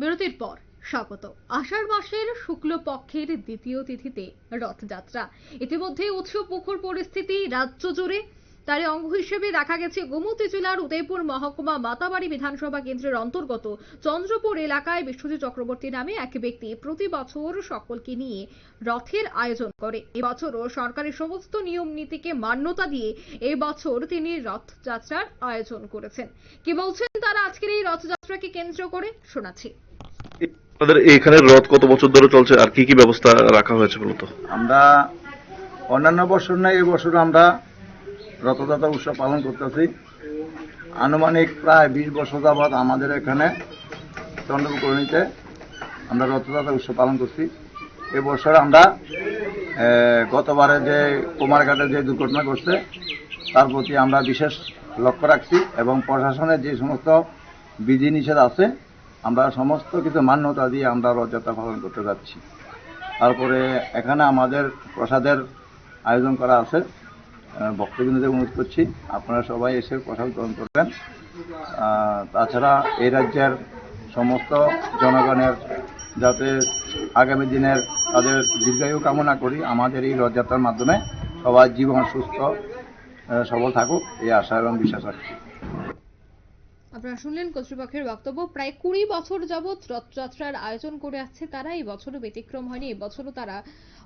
বিরতির পর স্বাগত। আষাঢ় মাসের শুক্ল পক্ষের দ্বিতীয় তিথিতে রথযাত্রা। ইতিমধ্যে উৎসব মুখর পরিস্থিতি রাজ্য জুড়ে। তার অঙ্গ হিসেবে দেখা গেছে গোমতী জেলার উদয়পুর মহকুমা মাতাবাড়ি বিধানসভা কেন্দ্রের অন্তর্গত চন্দ্রপুর এলাকায় বিশ্বজিৎ চক্রবর্তী নামে এক ব্যক্তি প্রতি বছর সকলকে নিয়ে রথের আয়োজন করে। এবছরও সরকারি সমস্ত নিয়ম নীতিকে মান্যতা দিয়ে এই বছর তিনি রথযাত্রার আয়োজন করেছেন। কি বলছেন তারা আজকের এই রথযাত্রাকে কেন্দ্র করে? শোনাচ্ছি। আপনাদের এখানে রথ কত বছর ধরে চলছে? আর কি কি ব্যবস্থা রাখা হয়েছে মূলত আমরা অন্যান্য বছর নাই এবছর আমরা রথযাত্রা উৎসব পালন করতেছি। আনুমানিক প্রায় বিশ বছর যাবৎ আমাদের এখানে চন্দ্রপুকরণীতে আমরা রথযাত্রা উৎসব পালন করছি। এবছর আমরা গতবারে যে কুমারঘাটে যে দুর্ঘটনা ঘটছে, তার প্রতি আমরা বিশেষ লক্ষ্য রাখছি এবং প্রশাসনের যে সমস্ত বিধিনিষেধ আছে আমরা সমস্ত কিছু মান্যতা দিয়ে আমরা রথযাত্রা পালন করতে যাচ্ছি। তারপরে এখানে আমাদের প্রসাদের আয়োজন করা আছে। ভক্তবৃন্দদের অনুরোধ করছি। আপনারা সবাই এসে প্রসাদ গ্রহণ করবেন। তাছাড়া এই রাজ্যের সমস্ত জনগণের যাতে আগামী দিনের তাদের দীর্ঘায়ু কামনা করি, আমাদের এই রথযাত্রার মাধ্যমে সবার জীবন সুস্থ সবল থাকুক, এই আশা এবং বিশ্বাস রাখছি। আপনারা শুনলেন কর্তৃপক্ষের বক্তব্য। প্রায় কুড়ি বছর যাবৎ রথযাত্রার আয়োজন করে আসছে তারা। এই বছরও ব্যতিক্রম হয়নি। এবছরও তারা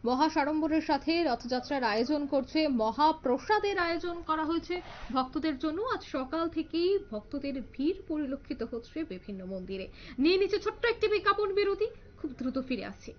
মহা সাড়ম্বরের সাথে রথযাত্রার আয়োজন করছে। মহাপ্রসাদের আয়োজন করা হয়েছে। ভক্তদের জন্য আজ সকাল থেকেই ভক্তদের ভিড় পরিলক্ষিত হচ্ছে বিভিন্ন মন্দিরে। নিয়ে নিচে ছোট্ট একটি বিজ্ঞাপন বিরতি। খুব দ্রুত ফিরে আসছে।